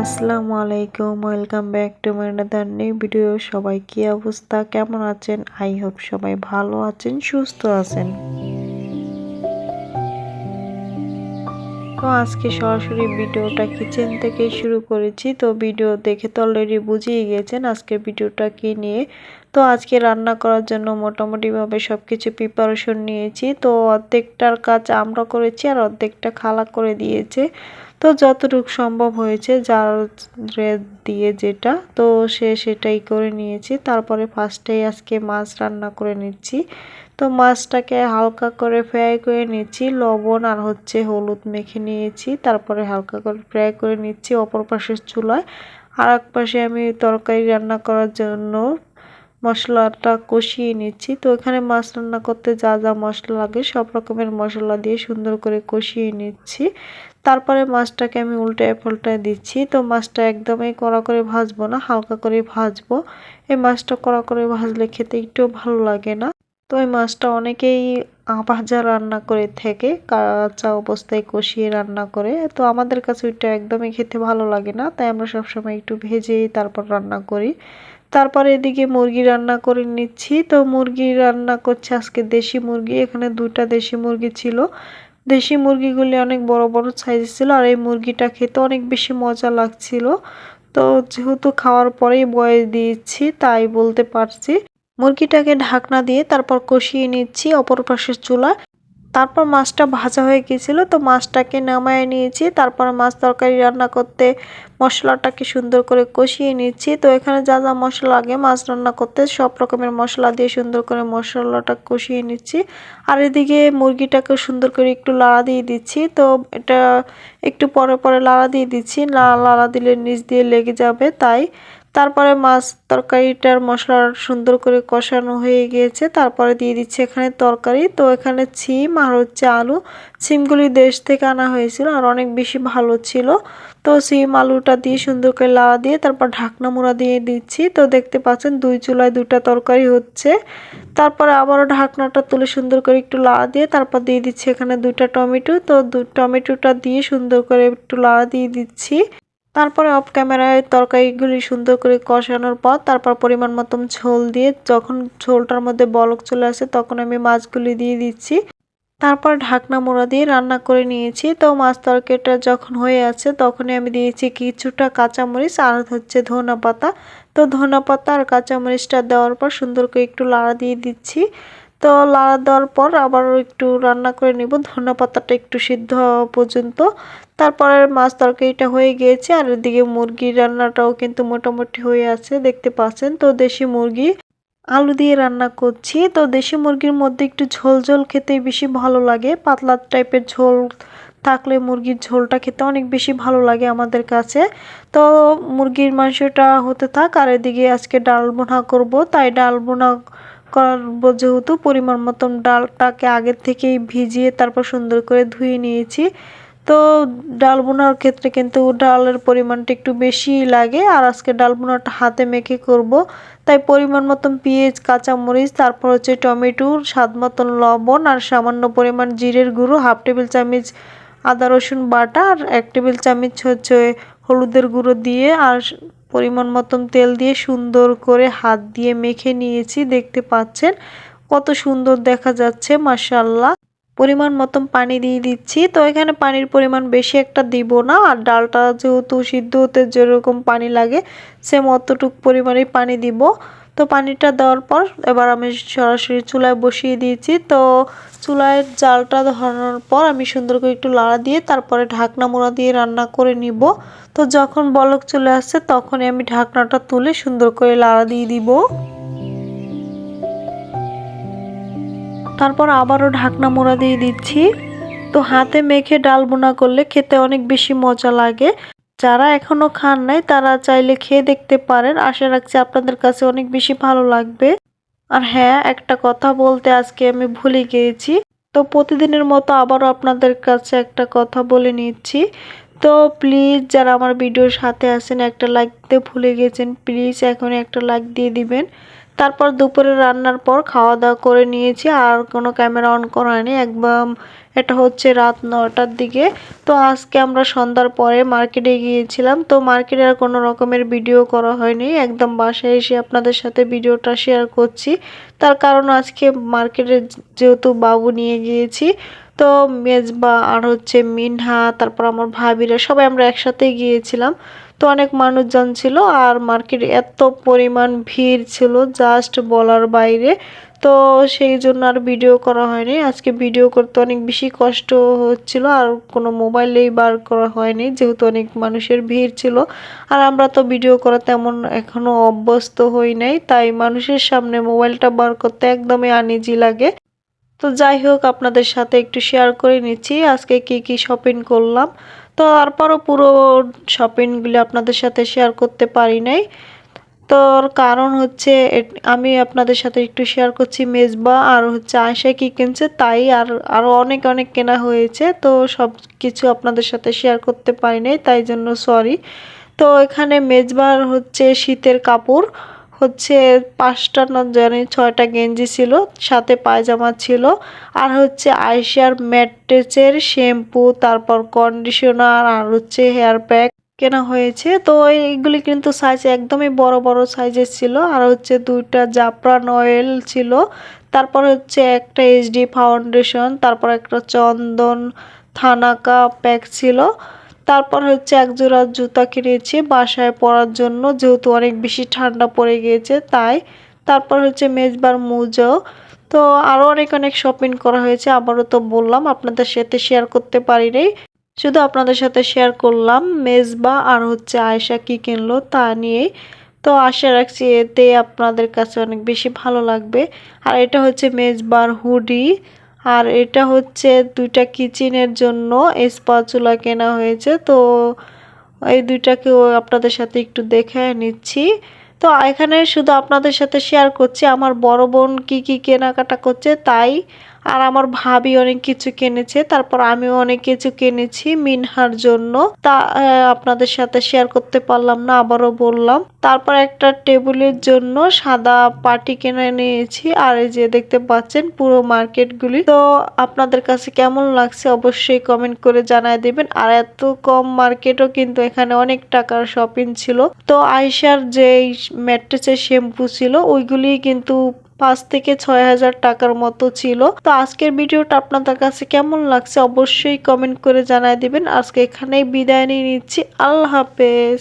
আসসালামু আলাইকুম welcome back to my another new video সবাই কি অবস্থা? কেমন আছেন? আই হোপ সবাই ভালো আছেন, সুস্থ আছেন। তো আজকে সরাসরি ভিডিওটা কিচেন থেকে শুরু করেছি। তো ভিডিও দেখে তো অলরেডি বুঝিয়ে গেছেন আজকে ভিডিওটা কি নিয়ে তো আজকে রান্না করার জন্য মোটামুটিভাবে সব কিছু প্রিপারেশন নিয়েছি। তো অর্ধেকটার কাজ আমরা করেছি আর অর্ধেকটা খালা করে দিয়েছে। তো যতটুকু সম্ভব হয়েছে যার দিয়ে যেটা, তো সে সেটাই করে নিয়েছি। তারপরে ফার্স্টেই আজকে মাছ রান্না করে নিচ্ছি। তো মাছটাকে হালকা করে ফ্রাই করে নিচ্ছি, লবণ আর হচ্ছে হলুদ মেখে নিয়েছি। তারপরে হালকা করে ফ্রাই করে নিচ্ছি অপর পাশের চুলায়। আর এক পাশে আমি তরকারি রান্না করার জন্য মশলাটা কষিয়ে নিচ্ছি। তো এখানে মাছ রান্না করতে যা যা মশলা লাগে সব রকমের মশলা দিয়ে সুন্দর করে কষিয়ে নিচ্ছি। তারপরে মাছটাকে আমি উল্টায় পাল্টায় দিচ্ছি। তো মাছটা একদমই কড়া করে ভাজবো না, হালকা করে ভাজবো। এই মাছটা কড়া করে ভাজলে খেতে একটু ভালো লাগে না। তো এই মাছটা অনেকেই ভাজা রান্না করে থেকে, কাঁচা অবস্থায় কষিয়ে রান্না করে। তো আমাদের কাছে ওইটা একদমই খেতে ভালো লাগে না, তাই আমরা সবসময় একটু ভেজেই তারপর রান্না করি। তারপরে এদিকে মুরগি রান্না করে নিচ্ছি। তো মুরগি রান্না করছে আজকে দেশি মুরগি। এখানে দুটা দেশি মুরগি ছিল। দেশি মুরগিগুলি অনেক বড় বড় সাইজ ছিল আর এই মুরগিটা খেতে অনেক বেশি মজা লাগছিল। তো যেহেতু খাওয়ার পরেই বয়স দিয়েছি, তাই বলতে পারছি। মুরগিটাকে ঢাকনা দিয়ে তারপর কষিয়ে নিচ্ছি অপর পাশের চুলা তারপর মাছটা ভাজা হয়ে গিয়েছিল, তো মাছটাকে নামায় নিয়েছি, তারপর মাছ তরকারি রান্না করতে মশলাটাকে সুন্দর করে কষিয়ে নিচ্ছি, তো এখানে যা যা মশলা লাগে মাছ রান্না করতে সব রকমের মশলা দিয়ে সুন্দর করে মশলাটা কষিয়ে নিচ্ছি, আর এদিকে মুরগিটাকে সুন্দর করে একটু লাড়া দিয়ে দিচ্ছি, তো এটা একটু পরে পরে লাড়া দিয়ে দিচ্ছি লাড়া দিলে নিচ দিয়ে লেগে যাবে, তাই তারপরে মাছ তরকারিটার মশলা সুন্দর করে কষানো হয়ে গিয়েছে। তারপরে দিয়ে দিচ্ছি এখানে তরকারি। তো এখানে ছিম আর হচ্ছে আলু। সিমগুলি দেশ থেকে আনা হয়েছিল আর অনেক বেশি ভালো ছিল। তো সিম আলুটা দিয়ে সুন্দর করে লাড়া দিয়ে তারপর ঢাকনা মুড়া দিয়ে দিচ্ছি। তো দেখতে পাচ্ছেন দুই চুলায় দুটা তরকারি হচ্ছে। তারপরে আবারও ঢাকনাটা তুলে সুন্দর করে একটু লাড়া দিয়ে তারপর দিয়ে দিচ্ছি এখানে দুটা টমেটো। তো দু টমেটোটা দিয়ে সুন্দর করে একটু লাড়া দিয়ে দিচ্ছি। তারপরে অফ ক্যামেরায় তরকারিগুলি সুন্দর করে কষানোর পর তারপর পরিমাণ মতন ঝোল দিয়ে যখন ঝোলটার মধ্যে বলক চলে আসে তখন আমি মাছগুলি দিয়ে দিচ্ছি। তারপর ঢাকনা মোড়া দিয়ে রান্না করে নিয়েছি। তো মাছ তরকারিটা যখন হয়ে আছে তখনই আমি দিয়েছি কিছুটা কাঁচামরিচ আর হচ্ছে ধনা পাতা। তো ধনা পাতা আর কাঁচামরিচটা দেওয়ার পর সুন্দর করে একটু লাড়া দিয়ে দিচ্ছি। তো লাড়া দেওয়ার পর আবার একটু রান্না করে নিব। ধনা পাতাটা একটু সিদ্ধ পর্যন্ত। তারপরে মাছ তরকারিটা হয়ে গিয়েছে আর এদিকে মুরগির রান্নাটাও কিন্তু মোটামুটি হয়ে আছে, দেখতে পাচ্ছেন। তো দেশি মুরগি, আলু দিয়ে রান্না করছি। তো দেশি মুরগির মধ্যে একটু ঝোল ঝোল খেতে বেশি ভালো লাগে। পাতলা টাইপের ঝোল থাকলে মুরগির ঝোলটা খেতে অনেক বেশি ভালো লাগে আমাদের কাছে। তো মুরগির মাংসটা হতে থাক আর এদিকে আজকে ডাল বোনা করব। তাই ডাল বোনা করব যেহেতু পরিমাণ মতন ডালটাকে আগের থেকেই ভিজিয়ে তারপর সুন্দর করে ধুয়ে নিয়েছি। তো ডাল বোনার ক্ষেত্রে কিন্তু ডালের পরিমাণটা একটু বেশি লাগে আর আজকে ডাল বোনাটা হাতে মেখে করব। তাই পরিমাণ মতন পেঁয়াজ, কাঁচামরিচ, তারপর হচ্ছে টমেটো, স্বাদ মতন লবণ আর সামান্য পরিমাণ জিরের গুঁড়ো, হাফ টেবিল চামচ আদা রসুন বাটা আর এক টেবিল চামচ হচ্ছে হলুদের গুঁড়ো দিয়ে আর পরিমাণ মতন তেল দিয়ে সুন্দর করে হাত দিয়ে মেখে নিয়েছি। দেখতে পাচ্ছেন কত সুন্দর দেখা যাচ্ছে মাসাল্লাহ পরিমাণ মতন পানি দিয়ে দিচ্ছি। তো এখানে পানির পরিমাণ বেশি একটা দিব না। আর ডালটা যেহেতু সিদ্ধ হতে যেরকম পানি লাগে সেম অতটুক পরিমাণে পানি দিব। তো পানিটা দেওয়ার পর এবার আমি সরাসরি চুলায় বসিয়ে দিয়েছি। তো চুলায় জালটা ধরানোর পর আমি সুন্দর করে একটু লাড়া দিয়ে তারপরে ঢাকনা মোড়া দিয়ে রান্না করে নিব। তো যখন বলক চলে আসছে তখনই আমি ঢাকনাটা তুলে সুন্দর করে লাড়া দিয়ে দিব। তারপর আবারও ঢাকনা মোড়া দিয়ে দিচ্ছি। তো হাতে মেখে ডাল বোনা করলে খেতে অনেক বেশি মজা লাগে। যারা এখনও খান নাই, তারা চাইলে খেয়ে দেখতে পারেন। আশা রাখছি আপনাদের কাছে অনেক বেশি ভালো লাগবে। আর হ্যাঁ একটা কথা বলতে আজকে আমি ভুলে গিয়েছি। তো প্রতিদিনের মতো আবারও আপনাদের কাছে একটা কথা বলে নিচ্ছি। তো প্লিজ, যারা আমার ভিডিওর সাথে আছেন, একটা লাইক দিতে ভুলে গেছেন প্লিজ এখন একটা লাইক দিয়ে দিবেন। তারপর দুপুরে রান্নার পর খাওয়া দাওয়া করে নিয়েছি। আর কোনো ক্যামেরা অন করা হয়নি। একদম এটা হচ্ছে রাত নটার দিকে। তো আজকে আমরা সন্ধ্যার পরে মার্কেটে গিয়েছিলাম। তো মার্কেটে আর কোনো রকমের ভিডিও করা হয়নি। একদম বাসায় এসে আপনাদের সাথে ভিডিওটা শেয়ার করছি। তার কারণ আজকে মার্কেটে যেহেতু বাবু নিয়ে গিয়েছি তো মেজবা আর হচ্ছে মিনহা, তারপর আমার ভাবিরা সবাই আমরা একসাথে গিয়েছিলাম। তো অনেক মানুষজন ছিল আর মার্কেটে এত পরিমাণ ভিড় ছিল জাস্ট বলার বাইরে। তো সেই জন্য আর ভিডিও করা হয়নি। আজকে ভিডিও করতে অনেক বেশি কষ্ট হচ্ছিল আর কোনো মোবাইলেই বার করা হয়নি, যেহেতু অনেক মানুষের ভিড় ছিল। আর আমরা তো ভিডিও করা তেমন এখনও অভ্যস্ত হই নাই, তাই মানুষের সামনে মোবাইলটা বার করতে একদমই আনিজি লাগে। তো যাই হোক, আপনাদের সাথে একটু শেয়ার করে নিচ্ছি। আজকে কি কি শপিং করলাম। তো তারপরও পুরো শপিংগুলি আপনাদের সাথে শেয়ার করতে পারি নাই। তোর কারণ হচ্ছে আমি আপনাদের সাথে একটু শেয়ার করছি মেজবা আর হচ্ছে আয়সা কি কিনছে, তাই আর আরও অনেক অনেক কেনা হয়েছে। তো সব কিছু আপনাদের সাথে শেয়ার করতে পারি নাই, তাই জন্য সরি তো এখানে মেজবার হচ্ছে শীতের কাপড়। হচ্ছে পাঁচটা না জানি ছয়টা গেঞ্জি ছিল, সাথে পায়জামা ছিল। আর হচ্ছে আইসার ম্যাট্রেসের শ্যাম্পু, তারপর কন্ডিশনার, আর হচ্ছে হেয়ার প্যাক কেনা হয়েছে। তো এইগুলি কিন্তু সাইজ একদমই বড় বড় সাইজের ছিল। আর হচ্ছে দুইটা জাফরান অয়েল ছিল। তারপর হচ্ছে একটা এইচডি ফাউন্ডেশন তারপর একটা চন্দন থানাকা প্যাক ছিল। তারপর হচ্ছে এক জোড়া জুতা কিনেছি। বাসায় পরার জন্য যেহেতু অনেক বেশি ঠান্ডা পড়ে গিয়েছে, তাই তারপর হচ্ছে মেজবার মুজো তো আরও অনেক অনেক শপিং করা হয়েছে, আবারও তো বললাম, আপনাদের সাথে শেয়ার করতে পারি নি শুধু আপনাদের সাথে শেয়ার করলাম, মেজবা আর হচ্ছে আয়সা কি কিনলো তা নিয়ে। তো আশা রাখছি এতে আপনাদের কাছে অনেক বেশি ভালো লাগবে। আর এটা হচ্ছে মেজবার হুডি। আর এটা হচ্ছে দুইটা কিচেনের জন্য স্পাচুলা কেনা হয়েছে। তো এই দুইটাকেও আপনাদের সাথে একটু দেখে নিচ্ছি। তো এখানে শুধু আপনাদের সাথে শেয়ার করছি, আমার বড় বোন কী কী কেনাকাটা করছে তাই আর আমার ভাবি অনেক কিছু কিনেছে, তারপর আমিও অনেক কিছু কিনেছি মিনহার জন্য। তা আপনাদের সাথে শেয়ার করতে পারলাম না, আবারও বললাম। তারপর একটা টেবিলের জন্য সাদা পাটি কিনে নিয়েছি, আর এই যে দেখতে পাচ্ছেন পুরো মার্কেটগুলি তো আপনাদের কাছে কেমন লাগছে অবশ্যই কমেন্ট করে জানায় দিবেন। আর এত কম মার্কেটও কিন্তু এখানে অনেক টাকার শপিং ছিল। তো আয়সার যে ম্যাট্রেসের শ্যাম্পু ছিল ওইগুলি কিন্তু পাঁচ থেকে ছয় হাজার টাকার মতো ছিল। তো আজকের ভিডিওটা আপনাদের কাছে কেমন লাগছে অবশ্যই কমেন্ট করে জানায় দিবেন। আজকে এখানেই বিদায় নিয়ে নিচ্ছি। আল্লাহ হাফেজ।